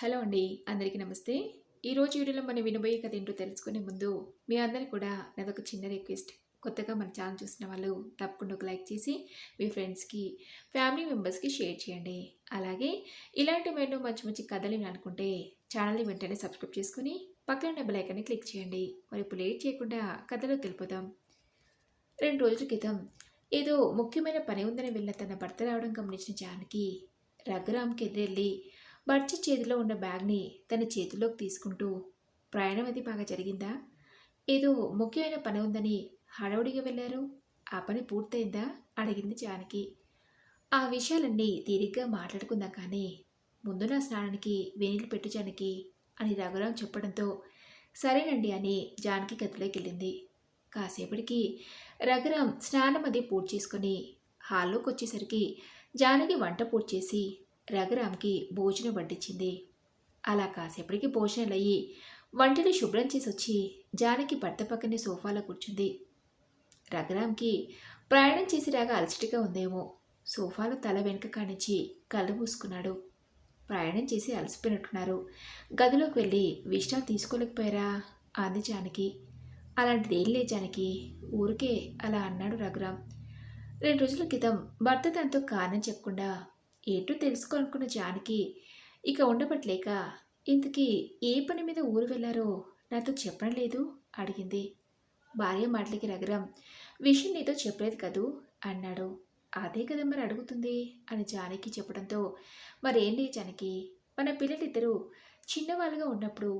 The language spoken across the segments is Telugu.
హలో అండి అందరికీ నమస్తే. ఈరోజు వీడియోలో మనం వినబోయే కథ ఏంటో తెలుసుకునే ముందు మీ అందరికీ కూడా నాదొక చిన్న రిక్వెస్ట్. కొత్తగా మన ఛానల్ చూసిన వాళ్ళు తప్పకుండా ఒక లైక్ చేసి మీ ఫ్రెండ్స్కి ఫ్యామిలీ మెంబర్స్కి షేర్ చేయండి. అలాగే ఇలాంటి మరెన్నో మంచి మంచి కథలు అనుకుంటే ఛానల్ని వెంటనే సబ్స్క్రైబ్ చేసుకుని పక్కన ఉన్న బెలైకాన్ని క్లిక్ చేయండి. మరి ఇప్పుడు లేట్ చేయకుండా కథలోకి వెళ్ళిపోదాం. రెండు రోజుల క్రితం ఏదో ముఖ్యమైన పని ఉందని వెళ్ళిన తన భర్త రావడం గమనించిన జానకి రఘురామ్కి ఎదురెళ్ళి భర్త చేతిలో ఉన్న బ్యాగ్ని తన చేతిలోకి తీసుకుంటూ ప్రయాణం అది బాగా జరిగిందా? ఏదో ముఖ్యమైన పని ఉందని హడావుడిగా వెళ్ళారు? ఆ పని పూర్తయిందా? అడిగింది జానకి. ఆ విషయాలన్నీ తీరిగ్గా మాట్లాడుకుందా కానీ ముందు నా స్నానానికి వేణీలు పెట్టు జానకి అని రఘురాం చెప్పడంతో సరేనండి అని జానకి గదిలోకి వెళ్ళింది. కాసేపటికి రఘురాం స్నానం అది పూర్తి చేసుకుని హాల్లోకి వచ్చేసరికి జానకి వంట పూర్తి చేసి రఘురామ్కి భోజనం వడ్డించింది. అలా కాసేపటికి భోజనాలు అయ్యి వంటని శుభ్రం చేసి వచ్చి జానకి భర్త పక్కనే సోఫాలో కూర్చుంది. రఘురామ్కి ప్రయాణం చేసి రాగా అలసటిగా ఉందేమో. సోఫాలో తల వెనుక కానించి కళ్ళు మూసుకున్నాడు. ప్రయాణం చేసి అలసిపోయినట్టున్నారు. గదిలోకి వెళ్ళి విశ్రాంతి తీసుకోలేకపోయారా? అంది జానకి. అలాంటిది ఏం లే జానకి. ఊరికే అలా అన్నాడు రఘురామ్. రెండు రోజుల క్రితం భర్త తనతో కారణం చెప్పకుండా ఏంటో తెలుసుకోవాలనుకున్న జానకి ఇక ఉండబట్లేక ఇంతకీ ఏ పని మీద ఊరు వెళ్ళారో నాతో చెప్పడం లేదు? అడిగింది. భార్య మాటలకి రగరం విషయం నీతో చెప్పలేదు కదూ? అన్నాడు. అదే కదా మరి అడుగుతుంది? అని జానకి చెప్పడంతో మరేం లేదు జానకి మన పిల్లలిద్దరూ చిన్నవాళ్ళుగా ఉన్నప్పుడు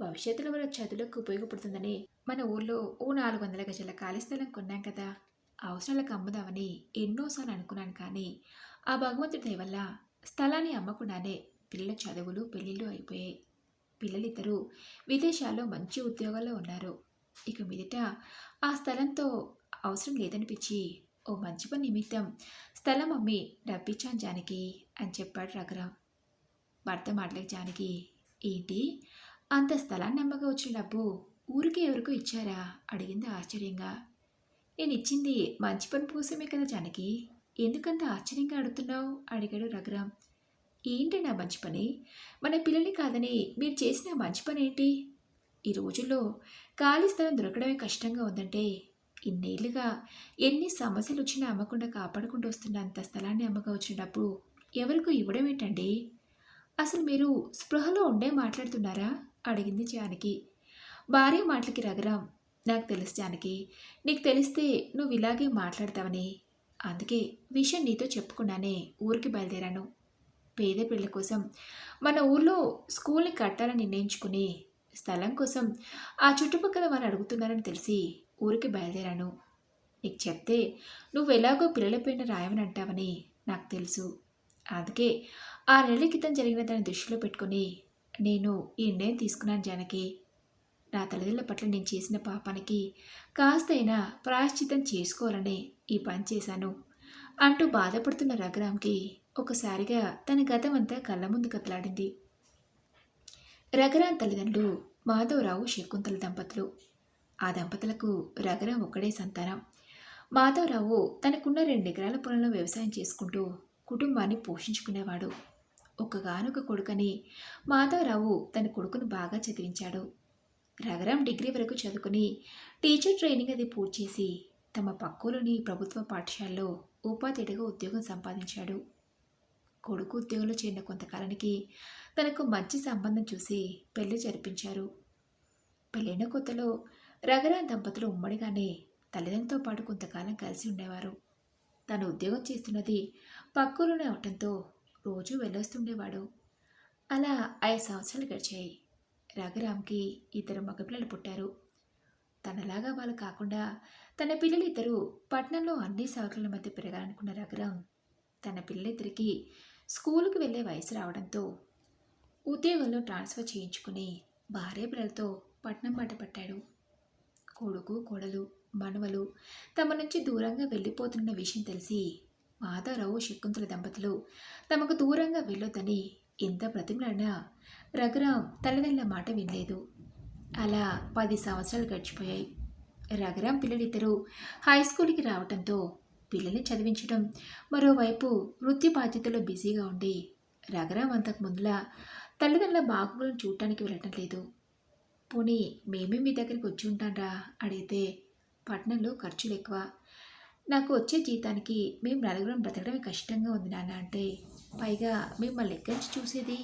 భవిష్యత్తులో మన చదువులకు ఉపయోగపడుతుందని మన ఊర్లో ఓ నాలుగు వందల గజల ఖాళీ స్థలం కొన్నాం కదా. అవసరాలకు అమ్ముదామని ఎన్నోసార్లు అనుకున్నాను కానీ ఆ భగవంతుడి దయవల్ల స్థలాన్ని అమ్మకుండానే పిల్లల చదువులు పెళ్ళిళ్ళు అయిపోయాయి. పిల్లలిద్దరూ విదేశాల్లో మంచి ఉద్యోగాల్లో ఉన్నారు. ఇక మీదట ఆ స్థలంతో అవసరం లేదనిపించి ఓ మంచి పని నిమిత్తం స్థలం అమ్మి డబ్బిచ్చాను జానకి అని చెప్పాడు రఘురాం భర్త మాటలకు జానకి ఏంటి? అంత స్థలాన్ని అమ్మగా వచ్చిన డబ్బు ఊరికి ఎవరికో ఇచ్చారా? అడిగింది ఆశ్చర్యంగా. నేను ఇచ్చింది మంచి పని కోసమే కదా జానకి. ఎందుకంత ఆశ్చర్యంగా అడుగుతున్నావు? అడిగాడు రఘురామ్. ఏంటి నా మంచి పని? మన పిల్లల్ని కాదని మీరు చేసిన మంచి పని ఏంటి? ఈ రోజుల్లో ఖాళీ స్థలం దొరకడమే కష్టంగా ఉందంటే ఇన్నేళ్ళుగా ఎన్ని సమస్యలు వచ్చినా అమ్మకుండా కాపాడుకుంటూ వస్తున్న అంత స్థలాన్ని అమ్మగా వచ్చినప్పుడు ఎవరికి ఇవ్వడం ఏంటండి? అసలు మీరు స్పృహలో ఉండే మాట్లాడుతున్నారా? అడిగింది జానకి. భార్య మాటలకి రఘురామ్ నాకు తెలుసు జానకి. నీకు తెలిస్తే నువ్వు ఇలాగే మాట్లాడతావని. అందుకే విషయం నీతో చెప్పుకున్నానే ఊరికి బయలుదేరాను. పేద పిల్లల కోసం మన ఊర్లో స్కూల్ని కట్టాలని నిర్ణయించుకుని స్థలం కోసం ఆ చుట్టుపక్కల వాళ్ళు అడుగుతున్నారని తెలిసి ఊరికి బయలుదేరాను. నీకు చెప్తే నువ్వు ఎలాగో పిల్లల పైన రాయమని అంటావని నాకు తెలుసు. అందుకే ఆ నెల క్రితం జరిగిన దాన్ని దృష్టిలో పెట్టుకుని నేను ఈ నిర్ణయం తీసుకున్నాను జానకి. నా తల్లిదండ్రుల పట్ల నేను చేసిన పాపానికి కాస్తైనా ప్రాయశ్చితం చేసుకోవాలనే ఈ పని చేశాను అంటూ బాధపడుతున్న రఘురామ్కి ఒకసారిగా తన గతం అంతా కళ్ళ ముందు కదలాడింది. రఘురామ్ తల్లిదండ్రులు మాధవరావు శకుంతల దంపతులు. ఆ దంపతులకు రఘురామ్ ఒక్కడే సంతానం. మాధవరావు తనకున్న రెండు ఎకరాల పొలంలో వ్యవసాయం చేసుకుంటూ కుటుంబాన్ని పోషించుకునేవాడు. ఒక్కగానొక కొడుకని మాధవరావు తన కొడుకును బాగా చదివించాడు. రఘురాం డిగ్రీ వరకు చదువుకుని టీచర్ ట్రైనింగ్ అది పూర్తి చేసి తమ పక్కలోని ప్రభుత్వ పాఠశాలలో ఉపాధ్యాయుడిగా ఉద్యోగం సంపాదించాడు. కొడుకు ఉద్యోగంలో చేరిన కొంతకాలానికి తనకు మంచి సంబంధం చూసి పెళ్ళి జరిపించారు. పెళ్ళైన కొత్తలో రఘురాం దంపతులు ఉమ్మడిగానే తల్లిదండ్రులతో పాటు కొంతకాలం కలిసి ఉండేవారు. తను ఉద్యోగం చేస్తున్నది పక్కలోనే అవటంతో రోజు వెళ్ళొస్తుండేవాడు. అలా ఐదు సంవత్సరాలు గడిచాయి. రఘురామ్కి ఇద్దరు మగపిల్లలు పుట్టారు. తనలాగా వాళ్ళు కాకుండా తన పిల్లలిద్దరూ పట్నంలో అన్ని సౌకర్యాల మధ్య పెరగాలనుకున్న రఘురామ్ తన పిల్లలిద్దరికీ స్కూలుకు వెళ్ళే వయసు రావడంతో ఉద్యోగంలో ట్రాన్స్ఫర్ చేయించుకుని భార్య పిల్లలతో పట్నం బాట పట్టాడు. కొడుకు కోడలు మనవలు తమ నుంచి దూరంగా వెళ్ళిపోతున్న విషయం తెలిసి మాధవరావు శకుంతల దంపతులు తమకు దూరంగా వెళ్ళొద్దని ఇంత బ్రతిమలాడినా రఘురాం తల్లిదండ్రుల మాట వినలేదు. అలా పది సంవత్సరాలు గడిచిపోయాయి. రఘురాం పిల్లలిద్దరూ హై స్కూల్కి రావడంతో పిల్లల్ని చదివించడం మరోవైపు వృత్తి బాధ్యతలో బిజీగా ఉండి రఘురాం అంతకు ముందులా తల్లిదండ్రుల బాగులను చూడటానికి వెళ్ళటం లేదు. పోనీ మేమే మీ దగ్గరికి వచ్చి ఉంటాంరా అడిగితే పట్టణంలో ఖర్చులు ఎక్కువ. నాకు వచ్చే జీతానికి మేము నలుగురం బ్రతకడమే కష్టంగా ఉంది నాన్న అంటే పైగా మిమ్మల్ని ఎక్కడి చూసేది?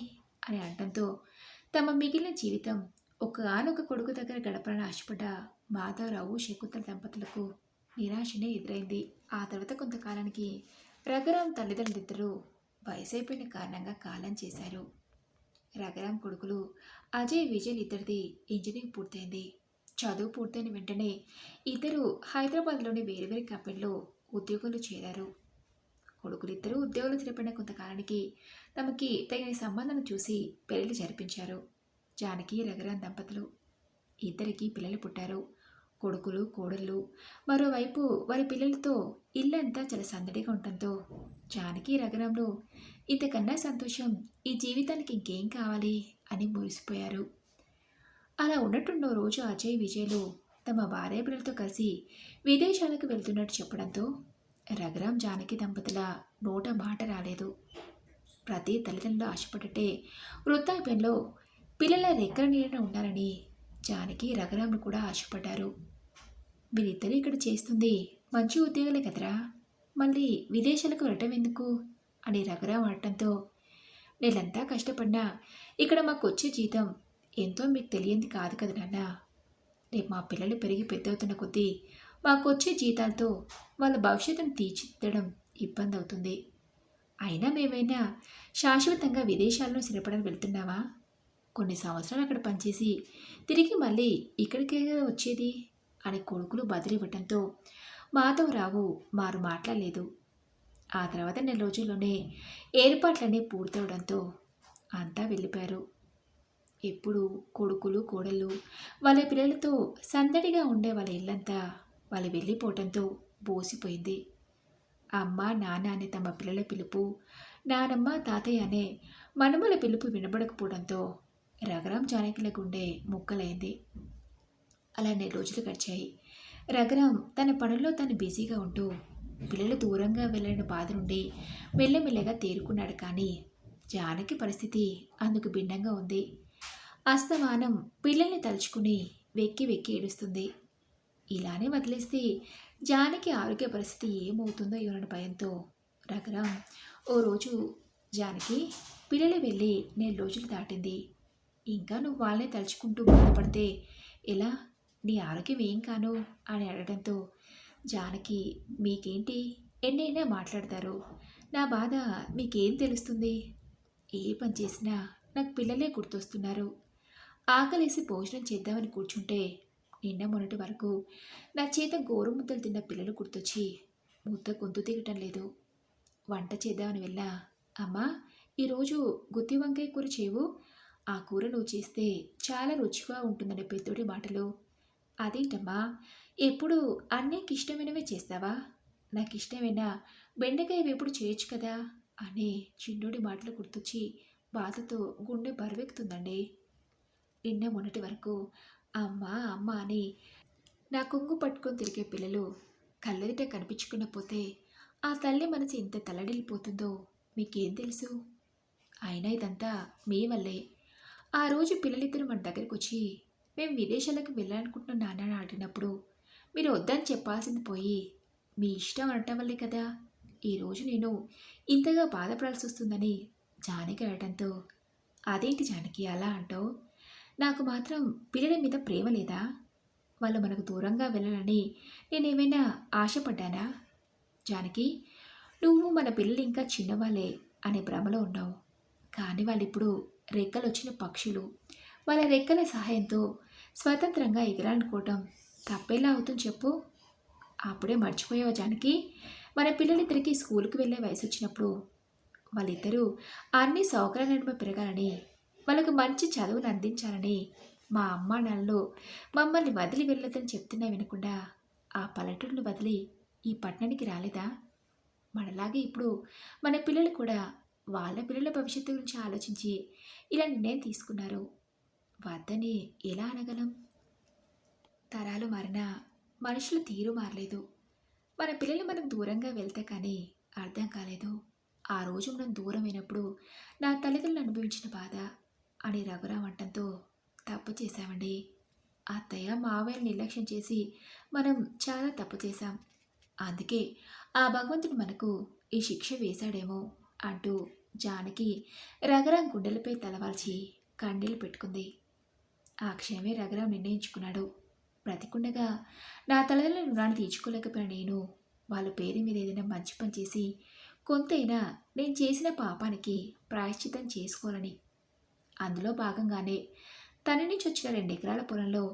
అని అనడంతో తమ మిగిలిన జీవితం ఒక ఆనొక కొడుకు దగ్గర గడపాలని ఆశపడ్డ మాధవరావు శకుంతల దంపతులకు నిరాశనే ఎదురైంది. ఆ తర్వాత కొంతకాలానికి రఘురాం తల్లిదండ్రులిద్దరూ వయసైపోయిన కారణంగా కాలం చేశారు. రఘురాం కొడుకులు అజయ్ విజయ్ ఇద్దరిది ఇంజనీరింగ్ పూర్తయింది. చదువు పూర్తయిన వెంటనే ఇద్దరు హైదరాబాద్లోని వేరు వేరు కంపెనీలో ఉద్యోగులు చేరారు. కొడుకులిద్దరూ ఉద్యోగులు స్థిరపడిన కొంతకాలానికి తమకి తగిన సంబంధం చూసి పెళ్ళి జరిపించారు. జానకి రఘురాం దంపతులు ఇద్దరికి పిల్లలు పుట్టారు. కొడుకులు కోడళ్ళు. మరోవైపు వారి పిల్లలతో ఇల్లంతా చాలా సందడిగా ఉండటంతో జానకి రఘురాంలో ఇంతకన్నా సంతోషం ఈ జీవితానికి ఇంకేం కావాలి అని మురిసిపోయారు. అలా ఉన్నట్టుండో రోజు అజయ్ విజయ్లు తమ భార్య పిల్లలతో కలిసి విదేశాలకు వెళ్తున్నట్టు చెప్పడంతో రఘురాం జానకి దంపతుల నోట మాట రాలేదు. ప్రతి తల్లిదండ్రులు ఆశపడటే వృద్ధాప్యంలో పిల్లల రెక్కల నీడన ఉండాలని జానకి రఘురాంను కూడా ఆశపడ్డారు. వీరిద్దరూ ఇక్కడ చేస్తుంది మంచి ఉద్యోగాలే కదరా? మళ్ళీ విదేశాలకు వెళ్ళటం ఎందుకు? అని రఘురాం ఆడటంతో నేనంతా కష్టపడినా ఇక్కడ మాకు వచ్చే జీతం ఎంతో మీకు తెలియంది కాదు కదా నాన్న. రేపు మా పిల్లలు పెరిగి పెద్దవుతున్న కొద్దీ మాకు వచ్చే జీతాలతో వాళ్ళ భవిష్యత్తును తీర్చిదిద్దడం ఇబ్బంది అవుతుంది అయినా మేమైనా శాశ్వతంగా విదేశాల్లో స్థిరపడని వెళ్తున్నావా కొన్ని సంవత్సరాలు అక్కడ పనిచేసి తిరిగి మళ్ళీ ఇక్కడికే వచ్చేది? అని కొడుకులు బదిలివ్వటంతో మాధవరావు మారు మాట్లాడలేదు. ఆ తర్వాత నెల రోజుల్లోనే ఏర్పాట్లన్నీ పూర్తవడంతో అంతా వెళ్ళిపోయారు. ఎప్పుడు కొడుకులు కోడళ్ళు వాళ్ళ పిల్లలతో సందడిగా ఉండే వాళ్ళ ఇల్లంతా వాళ్ళు వెళ్ళిపోవటంతో బోసిపోయింది. అమ్మ నాన్న అనే తమ పిల్లల పిలుపు నానమ్మ తాతయ్య అనే మనుమల పిలుపు వినబడకపోవడంతో రఘురాం జానకిల గుండె ముక్కలైంది. అలానే రోజులు గడిచాయి. రఘురాం తన పనుల్లో తను బిజీగా ఉంటూ పిల్లలు దూరంగా వెళ్ళిన బాధ నుండి మెల్లమెల్లగా తేరుకున్నాడు కానీ జానకి పరిస్థితి అందుకు భిన్నంగా ఉంది. అస్తమానం పిల్లల్ని తలుచుకుని వెక్కి వెక్కి ఏడుస్తుంది. ఇలానే వదిలేస్తే జానకి ఆరోగ్య పరిస్థితి ఏమవుతుందో ఇవ్వని భయంతో రఘురాం ఓ రోజు జానకి పిల్లలు వెళ్ళి నేను రోజులు దాటింది. ఇంకా నువ్వు వాళ్ళని తలుచుకుంటూ బాధపడితే ఎలా? నీ ఆరోగ్యం ఏం కాను? అని అడగడంతో జానకి మీకేంటి? ఎన్నైనా మాట్లాడతారు. నా బాధ మీకేం తెలుస్తుంది? ఏ పని చేసినా నాకు పిల్లలే గుర్తొస్తున్నారు. ఆకలేసి భోజనం చేద్దామని కూర్చుంటే నిన్న మొన్నటి వరకు నా చేత గోరుముద్దలు తిన్న పిల్లలు గుర్తొచ్చి ముద్ద గొంతు దిగటం లేదు. వంట చేద్దామని వెళ్ళా. అమ్మా ఈరోజు గుత్తి వంకాయ కూర చేవు ఆ కూర నువ్వు చేస్తే చాలా రుచిగా ఉంటుందనే పెద్దోడి మాటలు. అదేంటమ్మా ఎప్పుడు అన్నీకి ఇష్టమైనవే చేస్తావా? నాకు ఇష్టమైన బెండకాయ ఎప్పుడు చేయొచ్చు కదా? అనే చిన్నోడి మాటలు గుర్తొచ్చి బాధతో గుండె బరువెక్కుతుందండి. నిన్న మొన్నటి వరకు అమ్మ అమ్మ అని నా కొంగు పట్టుకొని తిరిగే పిల్లలు కళ్ళెదిట కనిపించుకున్న పోతే ఆ తల్లి మనసు ఎంత తలడిల్లిపోతుందో మీకేం తెలుసు? అయినా ఇదంతా మీ వల్లే. ఆ రోజు పిల్లలిద్దరూ మన దగ్గరికి వచ్చి మేము విదేశాలకు వెళ్ళాలనుకుంటున్న నాన్న అడిగినప్పుడు మీరు వద్దని చెప్పాల్సింది పోయి మీ ఇష్టం అనటం వల్లే కదా. ఈరోజు నేను ఇంతగా బాధపడాల్సి వస్తుందని జానకి అనడంతో అదేంటి జానకి అలా అంటావు? నాకు మాత్రం పిల్లల మీద ప్రేమ లేదా? వాళ్ళు మనకు దూరంగా వెళ్ళాలని నేనేమైనా ఆశపడ్డానా? జానకి నువ్వు మన పిల్లలు ఇంకా చిన్నవాళ్ళే అనే భ్రమలో ఉన్నావు. కానీ వాళ్ళు ఇప్పుడు రెక్కలు వచ్చిన పక్షులు. వాళ్ళ రెక్కల సహాయంతో స్వతంత్రంగా ఎగరాలనుకోవటం తప్పేలా అవుతుంది చెప్పు. అప్పుడే మర్చిపోయావు జానకి. మన పిల్లలిద్దరికీ స్కూల్కి వెళ్ళే వయసు వచ్చినప్పుడు వాళ్ళిద్దరూ అన్ని సౌకర్యాల పెరగాలని వాళ్ళకు మంచి చదువును అందించాలని మా అమ్మా నాన్నలు మమ్మల్ని వదిలి వెళ్ళొద్దని చెప్తున్నా వినకుండా ఆ పల్లెటూరును వదిలి ఈ పట్టణానికి రాలేదా? మనలాగే ఇప్పుడు మన పిల్లలు కూడా వాళ్ళ పిల్లల భవిష్యత్తు గురించి ఆలోచించి ఇలా నిర్ణయం తీసుకున్నారు. వద్దని ఎలా అనగలం? తరాలు మారినా మనుషుల తీరు మారలేదు. మన పిల్లలు మనకు దూరంగా వెళ్తే కానీ అర్థం కాలేదు. ఆ రోజు మనం దూరమైనప్పుడు నా తల్లిదండ్రులు అనుభవించిన బాధ అని రఘురామ్ అంటంతో తప్పు చేశామండి అత్తయ్య మావయ్యని నిర్లక్ష్యం చేసి మనం చాలా తప్పు చేశాం. అందుకే ఆ భగవంతుడు మనకు ఈ శిక్ష వేశాడేమో అంటూ జానకి రఘురాం గుండెలపై తలవాల్చి కండీలు పెట్టుకుంది. ఆ క్షణమే రఘురాం నిర్ణయించుకున్నాడు. బ్రతికుండగా నా తలదల రుణాన్ని తీర్చుకోలేకపోయిన నేను వాళ్ళ పేరు మీద ఏదైనా మంచి పని చేసి కొంతైనా నేను చేసిన పాపానికి ప్రాయశ్చితం చేసుకోవాలని అందులో భాగంగానే తన నుంచి వచ్చిన రెండు ఎకరాల పొలంలో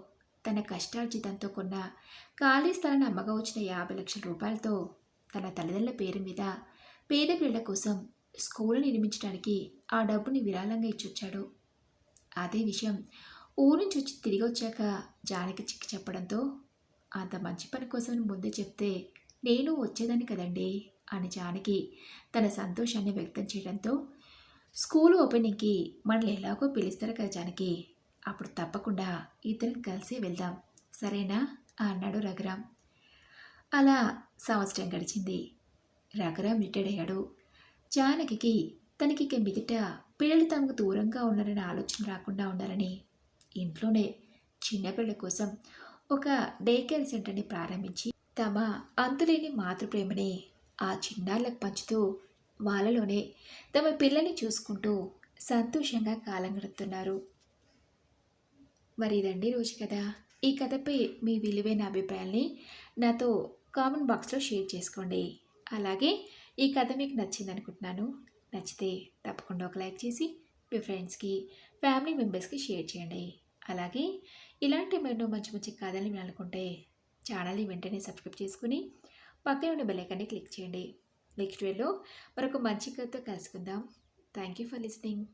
తన కష్టార్జితంతో కొన్న ఖాళీ స్థలాన్ని అమ్మగా వచ్చిన యాభై లక్షల రూపాయలతో తన తల్లిదండ్రుల పేరు మీద పేద పిల్లల కోసం స్కూల్ నిర్మించడానికి ఆ డబ్బుని విరాళంగా ఇచ్చొచ్చాడు. అదే విషయం ఊరు నుంచి వచ్చి తిరిగి వచ్చాక జానకి చిక్కి చెప్పడంతో అంత మంచి పని కోసం ముందే చెప్తే నేను వచ్చేదాన్ని కదండి అని జానకి తన సంతోషాన్ని వ్యక్తం చేయడంతో స్కూల్ ఓపెనింగ్కి మనల్ని ఎలాగో పిలుస్తారు కదా జానకి. అప్పుడు తప్పకుండా ఇద్దరం కలిసి వెళ్దాం. సరేనా? అన్నాడు రఘురాం అలా సంవత్సరం గడిచింది. రఘురాం రిటైర్డ్ అయ్యాడు. జానకి తనకి ఇక మిగట పిల్లలు తమకు దూరంగా ఉన్నారనే ఆలోచన రాకుండా ఉండాలని ఇంట్లోనే చిన్నపిల్లల కోసం ఒక డే కేర్ సెంటర్ని ప్రారంభించి తమ అంతులేని మాతృప్రేమని ఆ చిన్నారులకు పంచుతూ వాళ్ళలోనే తమ పిల్లల్ని చూసుకుంటూ సంతోషంగా కాలం గడుపుతున్నారు. మరి ఇదండి రోజు కదా ఈ కథపై మీ విలువైన అభిప్రాయాల్ని నాతో కామెంట్ బాక్స్లో షేర్ చేసుకోండి. అలాగే ఈ కథ మీకు నచ్చింది అనుకుంటున్నాను. నచ్చితే తప్పకుండా ఒక లైక్ చేసి మీ ఫ్రెండ్స్కి ఫ్యామిలీ మెంబర్స్కి షేర్ చేయండి. అలాగే ఇలాంటి మరెన్నో మంచి మంచి కథలు వినాలనుకుంటే ఛానల్ని వెంటనే సబ్స్క్రైబ్ చేసుకుని పక్కన ఉన్న బెల్లైకాన్ని క్లిక్ చేయండి. నెక్స్ట్ వేలో మరొక మంచి కథతో కలుసుకుందాం. Thank you for listening